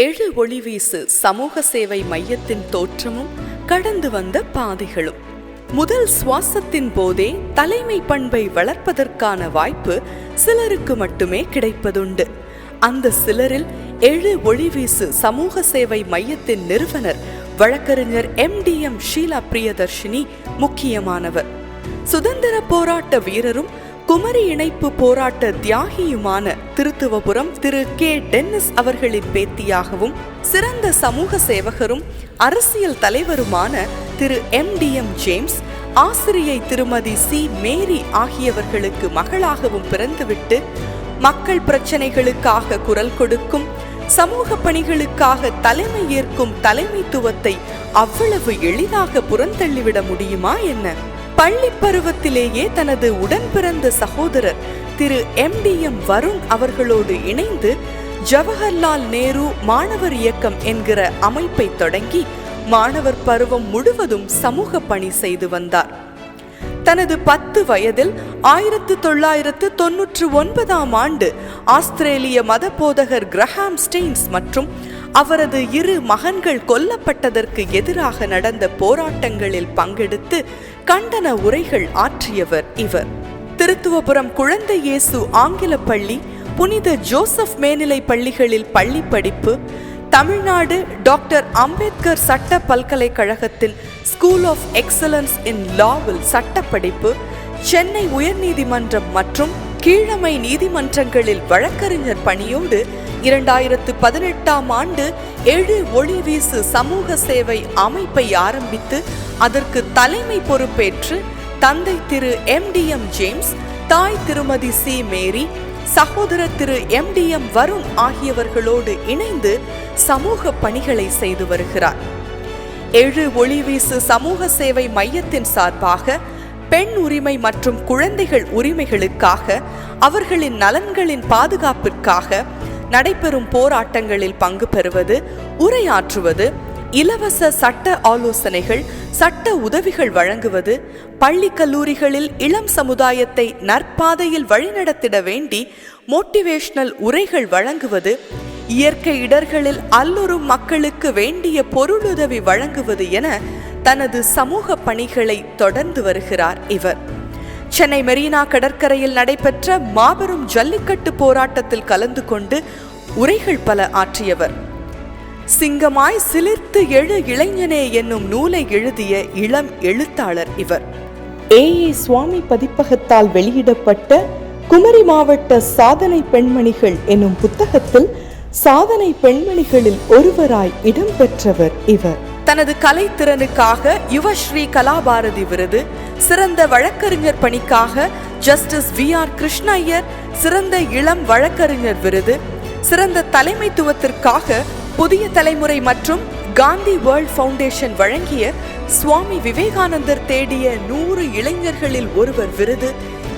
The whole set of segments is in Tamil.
எழு ஒளிவீசு சமூக சேவை மையத்தின் தோற்றமும் கடந்து வந்த பாதைகளும். முதல் சுவாசத்தின் போதே தலைமை பண்பை வளர்ப்பதற்கான வாய்ப்பு சிலருக்கு மட்டுமே கிடைப்பதுண்டு. அந்த சிலரில் எழு ஒளிவீசு சமூக சேவை மையத்தின் நிறுவனர் வழக்கறிஞர் M D M Sheela Priyadharshini முக்கியமானவர். சுதந்திர போராட்ட வீரரும் குமரி இணைப்பு போராட்ட தியாகியுமான திருத்துவபுரம் திரு கே. டென்னிஸ் அவர்களின் பேத்தியாகவும் சிறந்த சமூக சேவகரும் அரசியல் தலைவருமான Thiru M. D. M. James ஆசிரியை திருமதி சி. மேரி ஆகியவர்களுக்கு மகளாகவும் பிறந்துவிட்டு மக்கள் பிரச்சனைகளுக்காக குரல் கொடுக்கும் சமூக பணிகளுக்காக தலைமை ஏற்கும் தலைமைத்துவத்தை அவ்வளவு எளிதாக புறந்தள்ளிவிட முடியுமா என்ன? பள்ளி பருவத்திலேயே தனது உடன் பிறந்த சகோதரர் Thiru M D M Varun அவர்களோடு இணைந்து ஜவஹர்லால் நேரு மாணவர் இயக்கம் என்கிற அமைப்பை தொடங்கி மாணவர் பருவம் முழுவதும் சமூக பணி செய்து வந்தார். தனது பத்து வயதில் ஆயிரத்து தொள்ளாயிரத்து தொன்னூற்று ஒன்பதாம் ஆண்டு ஆஸ்திரேலிய மத போதகர் கிரஹாம் ஸ்டெயின்ஸ் மற்றும் அவரது இரு மகன்கள் கொல்லப்பட்டதற்கு எதிராக நடந்த போராட்டங்களில் பங்கெடுத்து கண்டன உரைகள் ஆற்றியவர் இவர். திருத்துவபுரம் குழந்தை இயேசு ஆங்கில பள்ளி புனித ஜோசப் மேல்நிலை பள்ளிகளில் பள்ளி படிப்பு தமிழ்நாடு டாக்டர் அம்பேத்கர் சட்ட பல்கலைக்கழகத்தில் ஸ்கூல் ஆஃப் எக்ஸலன்ஸ் இன் லாவில் சட்டப்படிப்பு சென்னை உயர்நீதிமன்றம் மற்றும் கீழமை நீதிமன்றங்களில் வழக்கறிஞர் பணியோடு இரண்டாயிரத்து பதினெட்டாம் ஆண்டு எழு ஒளிவீசு சமூக சேவை அமைப்பை ஆரம்பித்து அதற்கு தலைமை பொறுப்பேற்று தந்தை Thiru M D M James தாய் திருமதி சி மேரி சகோதரர் Thiru M D M Varun ஆகியவர்களோடு இணைந்து சமூக பணிகளை செய்து வருகிறார். எழு ஒளிவீசு சமூக சேவை மையத்தின் சார்பாக பெண் உரிமை மற்றும் குழந்தைகள் உரிமைகளுக்காக அவர்களின் நலன்களின் பாதுகாப்பிற்காக நடைபெறும் போராட்டங்களில் பங்கு பெறுவது உரையாற்றுவது இலவச சட்ட ஆலோசனைகள் சட்ட உதவிகள் வழங்குவது பள்ளி கல்லூரிகளில் இளம் சமுதாயத்தை நற்பாதையில் வழிநடத்திட வேண்டி மோட்டிவேஷனல் உரைகள் வழங்குவது இயற்கை இடர்களில் அல்லொரும் மக்களுக்கு வேண்டிய பொருளுதவி வழங்குவது என தனது சமூக பணிகளை தொடர்ந்து வருகிறார் இவர். சென்னை மெரினா கடற்கரையில் நடைபெற்ற மாபெரும் ஜல்லிக்கட்டு போராட்டத்தில் கலந்து கொண்டு உரைகள் பல ஆற்றியவர். சிங்கமாய் சிலிர்த்து எழு இளைஞனே என்னும் நூலை எழுதிய இளம் எழுத்தாளர் இவர். ஏ. ஏ. சுவாமி பதிப்பகத்தால் வெளியிடப்பட்ட குமரி மாவட்ட சாதனை பெண்மணிகள் என்னும் புத்தகத்தில் சாதனை பெண்மணிகளில் ஒருவராய் இடம்பெற்றவர் இவர். தனது கலைத்திறனுக்காக யுவஸ்ரீ கலாபாரதி விருது சிறந்த வழக்கறிஞர் பணிக்காக ஜஸ்டிஸ் வி ஆர் கிருஷ்ணய்யர் சிறந்த இளம் வழக்கறிஞர் விருது சிறந்த தலைமைத்துவத்திற்காக புதிய தலைமுறை மற்றும் காந்தி வேர்ல்ட் ஃபவுண்டேஷன் வழங்கிய சுவாமி விவேகானந்தர் தேடிய நூறு இளைஞர்களில் ஒருவர் விருது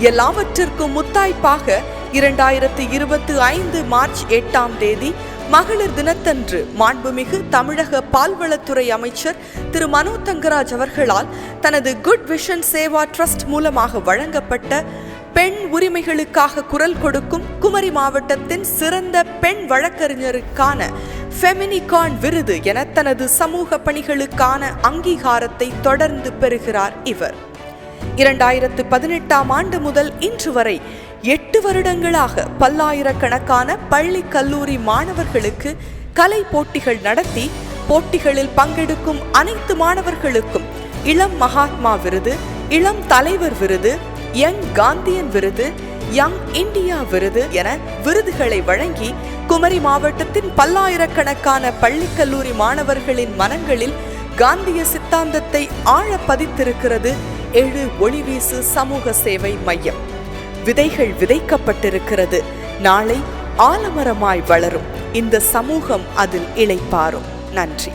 எல்லாவற்றிற்கும் முத்தாய்ப்பாக இரண்டாயிரத்தி இருபத்தி ஐந்து மார்ச் எட்டாம் தேதி மகளிர் தினத்தன்று மாண்புமிகு தமிழக பால்வளத்துறை அமைச்சர் திரு மனோ தங்கராஜ் அவர்களால் தனது குட் விஷன் சேவா ட்ரஸ்ட் மூலமாக வழங்கப்பட்ட பெண் உரிமைகளுக்காக குரல் கொடுக்கும் குமரி மாவட்டத்தின் சிறந்த பெண் வழக்கறிஞருக்கான ஃபெமினிகான் விருது என தனது சமூக பணிகளுக்கான அங்கீகாரத்தை தொடர்ந்து பெறுகிறார் இவர். இரண்டாயிரத்து பதினெட்டாம் ஆண்டு முதல் இன்று வரை எட்டு வருடங்களாக பல்லாயிரக்கணக்கான பள்ளி கல்லூரி மாணவர்களுக்கு கலை போட்டிகள் நடத்தி போட்டிகளில் பங்கெடுக்கும் அனைத்து மாணவர்களுக்கும் இளம் மகாத்மா விருது இளம் தலைவர் விருது யங் காந்தியன் விருது யங் இந்தியா விருது என விருதுகளை வழங்கி குமரி மாவட்டத்தின் பல்லாயிரக்கணக்கான பள்ளி கல்லூரி மாணவர்களின் மனங்களில் காந்திய சித்தாந்தத்தை ஆழ பதித்திருக்கிறது எழு ஒளிவீசு சமூக சேவை மையம். விதைகள் விதைக்கப்பட்டிருக்கிறது. நாளை ஆலமரமாய் வளரும். இந்த சமூகம் அதில் இழைப்பாரும் நன்றி.